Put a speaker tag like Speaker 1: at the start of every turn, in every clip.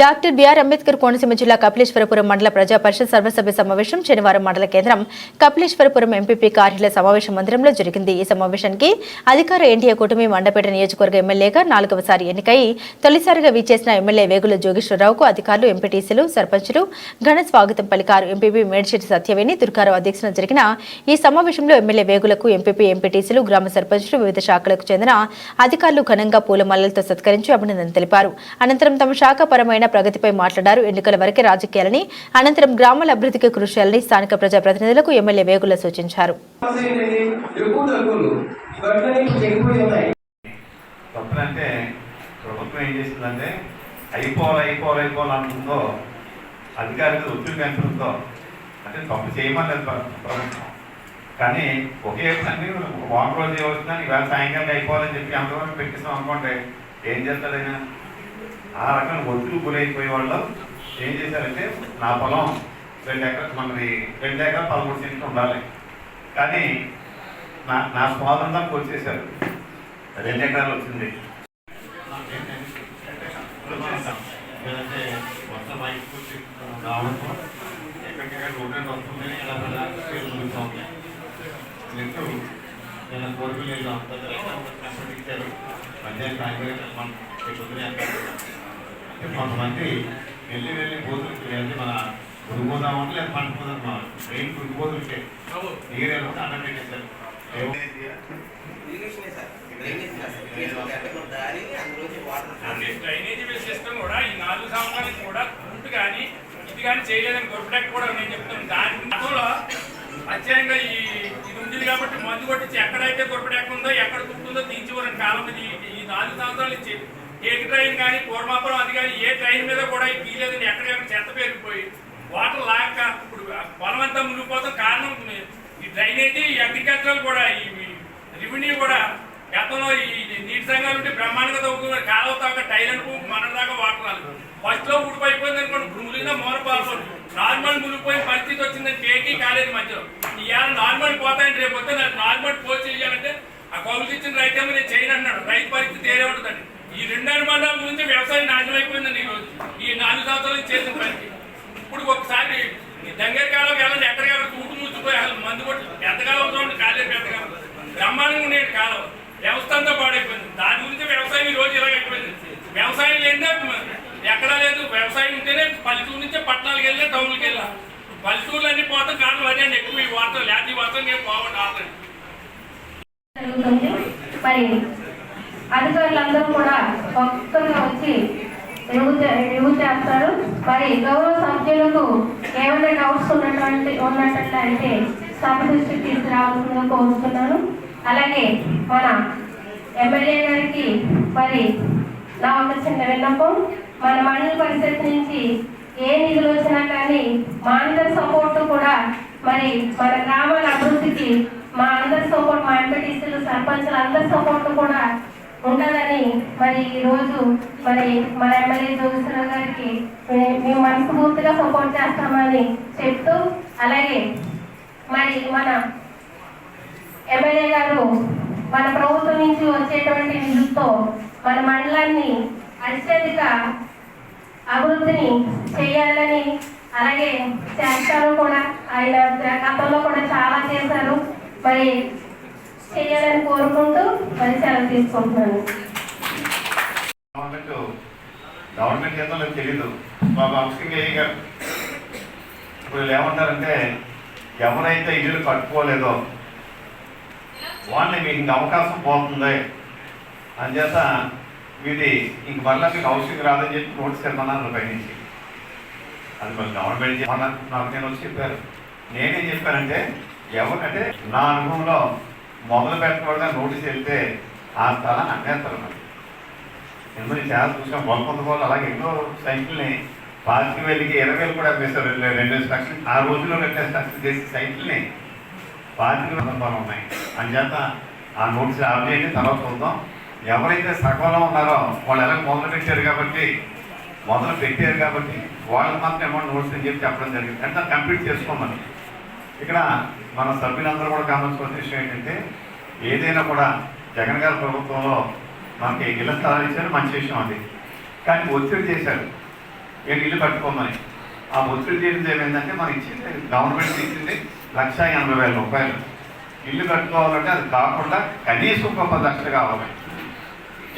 Speaker 1: Doctor BR Ambedkar Konaseema జిల్లా కపిలేశ్వరపురం మండల ప్రజా పరిషత్ సర్వసభ్య సమావేశం శనివారం మండల కేంద్రం కపిలేశ్వరపురం ఎంపీపీ కార్యాలయ సమావేశ మందిరంలో జరిగింది. ఈ సమావేశానికి అధికార ఎన్డీఏ కూటమి మండపేట నియోజకవర్గ ఎమ్మెల్యేగా నాలుగవసారి ఎన్నికై తొలిసారిగా విచ్చేసిన ఎమ్మెల్యే వేగుల జోగేశ్వరరావుకు అధికారులు ఎంపీటీసీలు సర్పంచులు ఘన స్వాగతం పలికారు. ఎంపీపీ మేడిశెట్టి సత్యవేణి దుర్గారావు అధ్యక్షతన జరిగిన ఈ సమావేశంలో ఎమ్మెల్యే వేగులకు ఎంపీపీ ఎంపీటీసీలు గ్రామ సర్పంచులు వివిధ శాఖలకు చెందిన అధికారులు ఘనంగా పూలమాలలతో సత్కరించి అభినందన తెలిపారు. అనంతరం తమ శాఖపరమైన ప్రగతిపై మాట్లాడారు. ఎన్నికల వరకే రాజకీయాలని అనంతరం గ్రామాల అభివృద్ధికి కృషి చేయాలని స్థానిక ప్రజాప్రతినిధులకు ఎమ్మెల్యే వేగుల సూచించారు.
Speaker 2: తప్పులంటే ప్రభుత్వం ఏం అయిపోవాలి అయిపోవాలి అయిపోవాలి అధికారులు పెంచడంతో అంటే తప్పు చేయమని ప్రభుత్వం. కానీ ఒకే పని వారం రోజు చేయవలసిందని ఇవాళ సాయంకాలం అయిపోవాలని చెప్పి అంతవరకు పెట్టిస్తాం అనుకోండి ఏం చేస్తాడు ఆ రకంగా ఒత్తిడి గురైపోయే వాళ్ళు ఏం చేశారంటే నా పొలం రెండు ఎకరా మనది రెండు ఎకరా పదమూడు సెంట్లు ఉండాలి కానీ నా నా స్వాతంత్రం వచ్చేసారు రెండు ఎకరాలు వచ్చింది లేదంటే మొత్తం అయిపోయి రావడంతో ఎక్కడికెక్కడ రోడ్డు వస్తుంది ఇలా ఇలా నేను కోరికలు లేదు కంపెనీ ఇచ్చారు పంచాయతీ మనం పొద్దునే కొంతమంది వెళ్ళి వెళ్ళి బోధులకి వెళ్ళి మన గురుగోదాం అంటే లేదా పంట పోదాం మన మెయిన్ గురుగోదులకే నీరు వెళ్ళి అన్నం పెట్టేశారు ఏమైంది
Speaker 3: ఇరిగేషనే sir? Drainage sir? Irrigation correct దారి అందులోంచి వాటర్
Speaker 4: అంటే డ్రైనేజీ వేస్ట్ సిస్టమ్ కూడా. ఈ నాలుగు సంవత్సరాలకు కూడా రూట్ కానీ ఇది కానీ చేయలేదని గొప్పటాక్ కూడా నేను చెప్తాను. దాని ఈ ఇది ఉంది కాబట్టి మందు కొట్టించి ఎక్కడైతే గొప్పటాక్ ఉందో ఎక్కడ కుట్టుందో తీర్చివరని కాలం ఇది ఈ నాలుగు సంవత్సరాలు ఇచ్చి ఏ ట్రైన్ కానీ పూర్మాపురం అది కానీ ఏ ట్రైన్ మీద కూడా ఇది తీయలేదని ఎక్కడికక్కడ చెత్త పేరుకుపోయి వాటర్ లాక్క ఇప్పుడు పొలం అంతా మునిగిపోతాం కారణం ఈ డ్రైనేజీ అగ్రికల్చర్ కూడా ఈ రెవెన్యూ కూడా గతంలో ఈ నీటి సంఘాలు ఉంటే బ్రహ్మాండంగా తవ్వుకున్నారు. కాలువ దాకా టైల్ అనుకో మన దాకా వాటర్ రాలేదు. ఫస్ట్లో ఊడిపోయిపోయింది అనుకోండి ఇప్పుడు మోర పాల్పడు నార్మల్ మునిగిపోయిన పరిస్థితి వచ్చిందని కేకి కాలేదు మధ్యలో. ఇవాళ నార్మల్ పోతాయంటే రేపు వస్తే నాకు నార్మల్ పోస్ట్ చేయాలంటే ఆ కౌలు ఇచ్చిన రైతేమో నేను చేయను అన్నాడు రైతు పరిస్థితి ఏరే ఉంటుందండి. ఈ రెండు అనుబంధాల గురించి వ్యవసాయం నాశనం అయిపోయిందండి ఈ రోజు ఈ నాలుగు సంవత్సరాలు చేసిన పనికి. ఇప్పుడు ఒకసారి ఈ దంగేరు కాలం వెళ్ళండి కాలం తూటు మూసిపోయి అసలు మందు కొట్టి పెద్దకాలం చూడండి కాలేదు పెద్దకాలం బ్రహ్మాండంగా ఉండేది కాలం వ్యవస్థ అంతా పాడైపోయింది. దాని గురించి వ్యవసాయం ఈ రోజు ఇలాగైపోయింది వ్యవసాయం లేదే ఎక్కడా లేదు. వ్యవసాయం ఉంటేనే పల్లెటూరు నుంచే పట్టణాలకు వెళ్ళి టౌన్కి వెళ్ళా పల్లెటూర్లు అన్ని పోతాం కారణం అదే అండి. ఎక్కువ ఈ వార్తలు లేకపోతే ఈ వార్తలు నేను పోవడం ఆపండి
Speaker 5: మరి అధికారులందరూ కూడా ఒక్కగా వచ్చి రివ్యూ చే- చేస్తారు మరి గౌరవ సభ్యులకు ఏమైనా డౌట్స్ ఉన్నటువంటి ఉన్నట్టు అయితే సభ దృష్టికి తీసుకురావాల్సిందిగా కోరుతున్నాను. అలాగే మన ఎమ్మెల్యే గారికి మరి నా ఒక చిన్న విన్నపం. మన మండల పరిషత్ నుంచి ఏ నిధులు వచ్చినా కానీ మా అందరి సపోర్ట్ కూడా మరి మన గ్రామాల అభివృద్ధికి మా అందరి సపోర్ట్ మా ఎంపీటీసీలు సర్పంచులు అందరి సపోర్ట్ కూడా ఉంటుందని మరి ఈ రోజు మరి మన ఎమ్మెల్యే జోగేశ్వరరావు గారికి మేము మనస్ఫూర్తిగా సపోర్ట్ చేస్తామని చెప్తూ అలాగే మరి మన ఎమ్మెల్యే గారు మన ప్రభుత్వం నుంచి వచ్చేటువంటి నిధులతో మన మండలాన్ని అత్యధిక అభివృద్ధిని చేయాలని అలాగే చేస్తారు కూడా. ఆయన గతంలో కూడా చాలా చేశారు. మరి చేయాలని కోరుకుంటూ పని సెలవు తీసుకుంటున్నాను.
Speaker 2: గవర్నమెంట్ గవర్నమెంట్ చేద్దాం నాకు తెలీదు. మా వంశంగా గారు. ఇప్పుడు వీళ్ళు ఏమంటారంటే ఎవరైతే ఇల్లు కట్టుకోలేదో వాళ్ళని మీకు ఇంక అవకాశం పోతుంది. అందుచేత మీది ఇంక మళ్ళీ మీకు అవసరం రాదని చెప్పి నోట్స్ ఇమ్మన్నారు పైనుంచి అది మరి గవర్నమెంట్ నాకు నేను వచ్చి చెప్పారు. నేనేం చెప్పానంటే ఎవరంటే నా అనుభవంలో మొదలు పెట్టకూడదని నోటీస్ వెళ్తే ఆ స్థలాన్ని అమ్మేస్తారు మరి. ఎందుకు చాలా చూసాం గొప్ప వాళ్ళు అలాగే ఎన్నో సైకిల్ని పాతికి వెళ్ళికి ఇరవై వేలు కూడా అమ్మేస్తారు రెండు లక్షలు ఆ రోజుల్లో రెండు లక్షలు చేసి సైకిల్ని పాతికి సందర్భాలు ఉన్నాయి. అందుచేత ఆ నోటీస్ ఆపేయండి తర్వాత చూద్దాం. ఎవరైతే సగంలో ఉన్నారో వాళ్ళు ఎలా మొదలు పెట్టారు కాబట్టి మొదలు పెట్టారు కాబట్టి వాళ్ళకి మాత్రం అమౌంట్ నోట్స్ అని చెప్పి చెప్పడం జరిగింది. అంటే కంప్లీట్ చేసుకోమని. ఇక్కడ మన సభ్యులందరూ కూడా గమనించుకున్న విషయం ఏంటంటే ఏదైనా కూడా జగన్ గారి ప్రభుత్వంలో మనకి ఇళ్ళ స్థలాలు ఇచ్చారు మంచి విషయం అది. కానీ ఒత్తిడి చేశారు. ఏడు ఇల్లు కట్టుకోమని? ఆ ఒత్తిడి చేయడం ఏమైందంటే మనం ఇచ్చింది గవర్నమెంట్ ఇచ్చింది లక్ష ఎనభై వేల రూపాయలు. ఇల్లు కట్టుకోవాలంటే అది కాకుండా కనీసం ఒక పది లక్షలు కావాలి.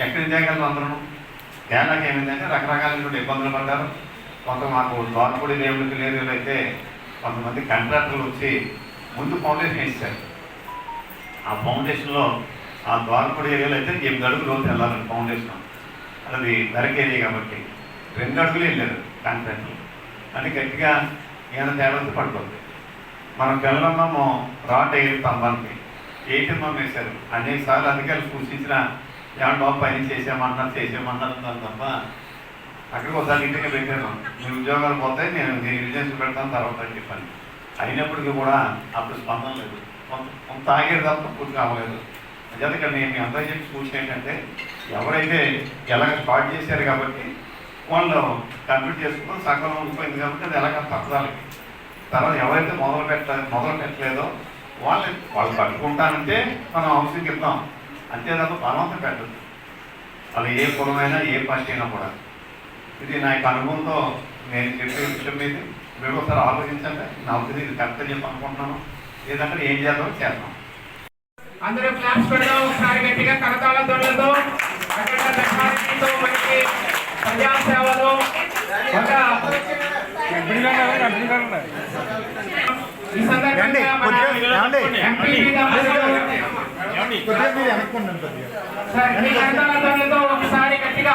Speaker 2: ఎక్కడికి చేయగలరు అందరూ? కేరళకి ఏమైందంటే రకరకాలైనటువంటి ఇబ్బందులు పడ్డారు. కొంత మాకు ద్వారపూడి దేవుడికి లేదు అయితే కొంతమంది కాంట్రాక్టర్లు వచ్చి ముందు ఫౌండేషన్ ఇచ్చారు ఆ ఫౌండేషన్లో ఆ ద్వారపూడి ఏరియాలో అయితే ఎనిమిది అడుగులు రోజు వెళ్ళాలి ఫౌండేషన్. అది వెనక ఏరియా కాబట్టి రెండు అడుగులు వెళ్ళారు కాంట్రాక్టర్లు. అది గట్టిగా ఏమైనా తేడా పడుతుంది. మనం పిల్లలమ్మము రాట్ వేయాలి స్తంభానికి ఏటీఎం వేశారు. అనేక సార్లు అధికారులు సూచించిన ఏమన్నా బాబు పని చేసామన్నారు చేసామన్నారు తప్ప అక్కడికి ఒకసారి ఇంటికి పెట్టాను. మీ ఉద్యోగాలు పోతాయి నేను నేను రిజెన్స్ పెడతాను తర్వాత అని చెప్పాను అయినప్పటికీ కూడా అప్పుడు స్పందన లేదు. కొంత కొంత తప్ప పూర్తి కావలేదు అంచేత నేను మీ అందరూ చెప్పి పూర్తి ఏంటంటే ఎవరైతే ఎలాగ స్టార్ట్ చేశారు కాబట్టి వాళ్ళు కంప్లీట్ చేసుకుని సకాలం ఉండిపోయింది కాబట్టి అది ఎలాగ తప్పదాలకి తర్వాత ఎవరైతే మొదలు పెట్ట మొదలు పెట్టలేదో వాళ్ళు వాళ్ళు పట్టుకుంటానంటే మనం అవసరం ఇద్దాం. అంతే తప్ప బలవంతం పెట్టదు వాళ్ళు ఏ కులమైనా ఏ పార్టీ అయినా కూడా. ఇది నా యొక్క అనుభవంతో నేను చెప్పే విషయం మీద మీరు ఒకసారి ఆలోచించండి. నా ఉద్దేశం ఇది కరెక్ట్ చెప్పి అనుకుంటున్నాను లేదంటే ఏం చేద్దాం చేద్దాం.
Speaker 4: అందరూ క్లాప్స్ పెడదాం ఒకసారి గట్టిగా కరతాళ ధ్వనులతో అక్కడ లక్ష్మారెడ్డితో మనకి ప్రజాసేవలో ఒక ఈ సందర్భంగా మన ఒకసారి గట్టిగా.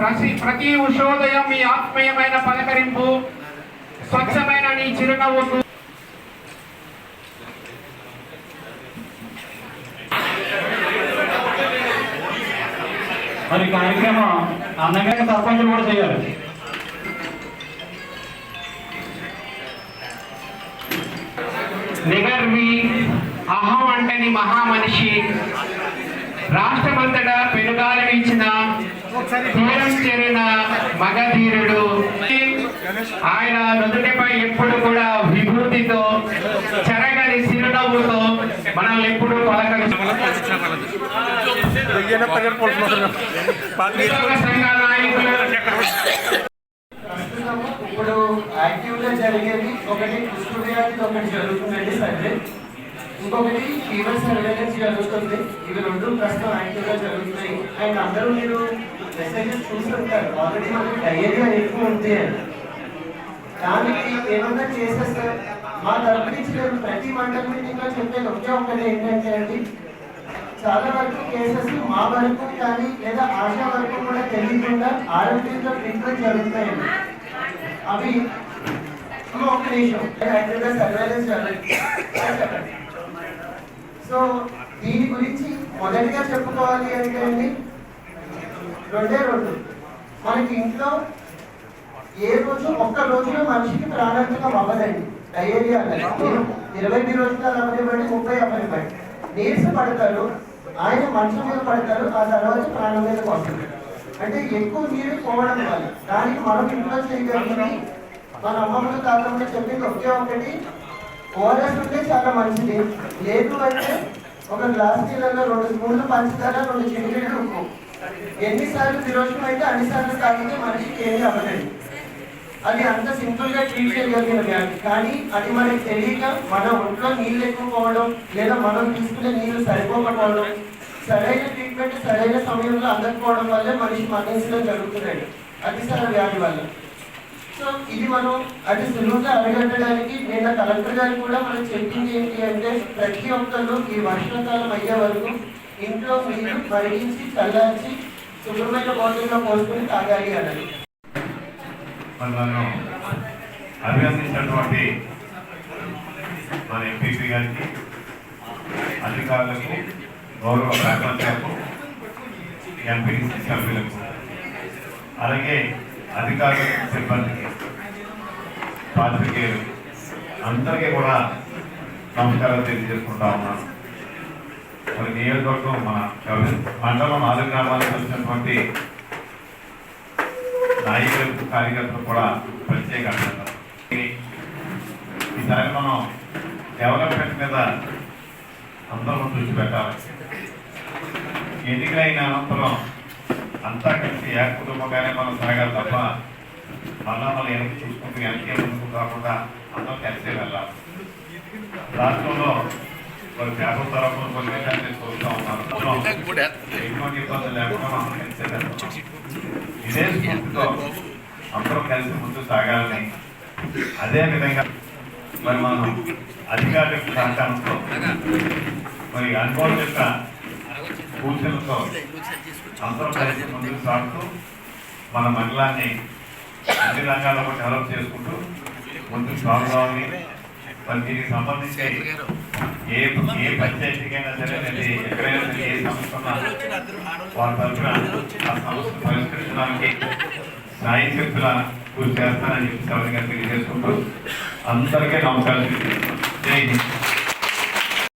Speaker 4: ప్రతి ప్రతి ఉషోదయం మీ ఆత్మీయమైన పలకరింపు స్వచ్ఛమైన నీ చిరునవ్వుకు.
Speaker 6: మరి కార్యక్రమం అందంగా సర్పంచులు కూడా చేయాలి.
Speaker 4: నిగర్వి అహం అంటని మహామనిషి రాష్ట్రమంతటా పెనుగాలి వీచిన తీరం చేరిన మగధీరుడు. ఆయన నుదుటిపై ఎప్పుడు కూడా విభూతితో చెరగని చిరునవ్వుతో మనల్ని ఎప్పుడు నాయకులు
Speaker 7: ఇప్పుడు యాక్టివ్గా జరిగేది ఒకటి కుష్ఠవ్యాధి ఒకటి జరుగుతుందండి సర్వే ఇంకొకటి ఫీవర్ సర్వేలెన్స్ జరుగుతుంది. ఇవి రెండు ప్రస్తుతం యాక్టివ్గా జరుగుతున్నాయి. అండ్ అందరూ మీరు మెసేజెస్ చూస్తుంటారు. ఆల్రెడీ మనకి డయేరియా ఎక్కువ ఉంది దానికి ఏమన్నా చేసేస్తారు? మా తరపు నుంచి నేను ప్రతి మండల మీటింగ్లో చెప్పేది ఒకే ఒకటి ఏంటంటే అండి చాలా వరకు కేసెస్ మా వరకు కానీ లేదా ఆశా వరకు కూడా తెలియకుండా ఆరోగ్యంలో ట్రీట్మెంట్ జరుగుతాయండి. అవి ఒక ఒక్క నిమిషం. యాక్టివ్గా సర్వేలెన్స్ జరుగుతుంది సో దీని గురించి మొదటిగా చెప్పుకోవాలి అంటే అండి రెండే రెండు మనకి ఇంట్లో ఏ రోజు ఒక్క రోజులో మనిషికి ప్రాణాంతకం అవ్వదండి. డయేరియా ఇరవై ఇరవై రోజులు అవ్వనివ్వండి ముప్పై అవ్వనివ్వండి నీరస పడతారు ఆయన మంచం మీద పడతారు ఆ తర్వాత ప్రాణం మీద వస్తుంది అంటే ఎక్కువ నీరు పోవడం వల్ల దానికి మనం ఇంట్లో చేయగలిగింది మన అమ్మమ్మలు తాతమ్మలు చెప్పింది ఒకే ఒకటి. ఓఆర్ఎస్ ఉంటే చాలా మంచిది. లేదు అంటే ఒక గ్లాస్ నీళ్ళలో రెండు స్పూన్లు పంచదార రెండు చిటికెళ్ళు ఉప్పు. ఎన్నిసార్లు విరోచనం అయితే అన్నిసార్లు తాగితే మనిషికి ఏమీ అవ్వలేదు. అది అంత సింపుల్గా ట్రీట్ చేయగలిగిన వ్యాధి. కానీ అది మనకి తెలియక మన ఒంట్లో నీళ్ళు ఎక్కువ పోవడం లేదా మనం తీసుకునే నీళ్ళు సరిపోకపోవడం సరైన ట్రీట్మెంట్ సరైన సమయంలో అందకపోవడం వల్లే మనిషి మరణించడం జరుగుతుందండి. అతిసార వ్యాధి వల్ల. సో ఇది మనం అతి సులువుగా అరగట్టడానికి నిన్న కలెక్టర్ గారు కూడా మనం చెప్పింది ఏంటి అంటే ప్రతి ఒక్కరు ఈ వర్షాకాలం అయ్యే వరకు ఇంట్లో మీరు పరిగించి చల్లార్చి శుభ్రమైన బాటిల్లో పోసుకుని తాగాలి అన్నది.
Speaker 2: నన్ను అభినందించినటువంటి మన ఎంపీపీ గారికి అధికారులకు గౌరవ సర్పంచ్లకు ఎంపీటీసీ సభ్యులకు అలాగే అధికారులు సిబ్బందికి పాత్రికేయులు అందరికీ కూడా నమస్కారం తెలియజేసుకుంటా ఉన్నాను. మరి నియోజకవర్గం మన మండలం నాలుగు గ్రామాలకు వచ్చినటువంటి నాయకులకు కార్యకర్తలు కూడా ప్రత్యేక ఈసారి మనం డెవలప్మెంట్ మీద అందరం దృష్టి పెట్టాలి. ఎన్నికలైన అనంతరం అంతా కలిసి ఏ కుటుంబంగానే మనం సాగాలి తప్ప మళ్ళా మనం వెనక్కి చూసుకుంటూ వెనక్కి ముందుకు కాకుండా అందరం కలిసే వెళ్ళాలి. రాష్ట్రంలో మరి పేపర్ తరఫున కొన్ని విషయాలు నేను చూస్తూ ఉన్నాను ఎటువంటి ఇబ్బందులు లేకుండా ఇదే స్ఫూర్తితో అందరం కలిసి ముందు సాగాలని అదే విధంగా మరి మనం అధికారుల యొక్క సహకారంతో మరి అనుభవం యొక్క సూచనలతో అందరం కలిసి ముందుకు సాగుతూ మన మండలాన్ని అన్ని రంగాల్లో డెవలప్ చేసుకుంటూ ముందుకు సాగుదామని మరి దీనికి సంబంధించి ఏ ఏ పంచాయతీకైనా సరే లేదా ఎక్కడైనా సరే ఏ సమస్య ఉన్నా వారి తరఫున ఆ సమస్య పరిష్కరించడానికి సాయశక్తుల కృషి చేస్తానని చెప్పి సవరి గారు తెలియజేసుకుంటూ అందరికీ నమస్కారం. జై హింద్.